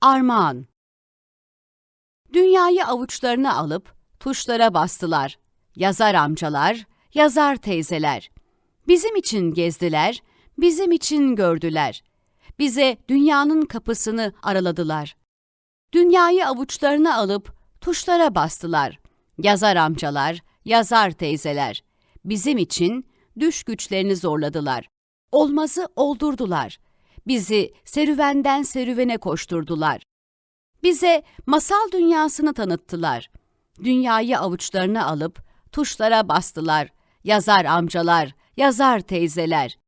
Armağan Dünyayı avuçlarına alıp tuşlara bastılar. Yazar amcalar, yazar teyzeler. Bizim için gezdiler, bizim için gördüler. Bize dünyanın kapısını araladılar. Dünyayı avuçlarına alıp tuşlara bastılar. Yazar amcalar, yazar teyzeler. Bizim için düş güçlerini zorladılar. Olmazı oldurdular. Bizi serüvenden serüvene koşturdular. Bize masal dünyasını tanıttılar. Dünyayı avuçlarına alıp tuşlara bastılar. Yazar amcalar, yazar teyzeler.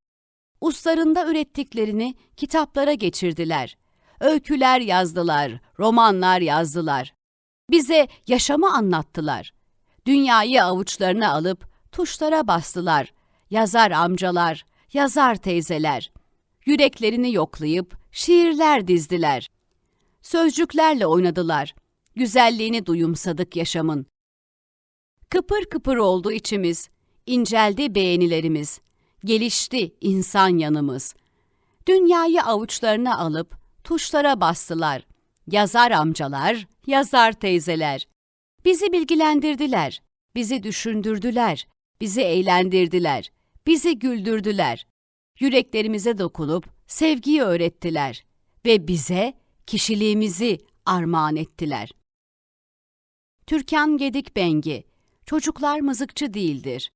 Uslarında ürettiklerini kitaplara geçirdiler. Öyküler yazdılar, romanlar yazdılar. Bize yaşamı anlattılar. Dünyayı avuçlarına alıp tuşlara bastılar. Yazar amcalar, yazar teyzeler. Yüreklerini yoklayıp şiirler dizdiler. Sözcüklerle oynadılar. Güzelliğini duyumsadık yaşamın. Kıpır kıpır oldu içimiz. inceldi beğenilerimiz. Gelişti insan yanımız. Dünyayı avuçlarına alıp tuşlara bastılar. Yazar amcalar, yazar teyzeler. Bizi bilgilendirdiler, bizi düşündürdüler, bizi eğlendirdiler, bizi güldürdüler. Yüreklerimize dokunup sevgiyi öğrettiler ve bize kişiliğimizi armağan ettiler. Türkan Gedik Bengi, çocuklar mızıkçı değildir.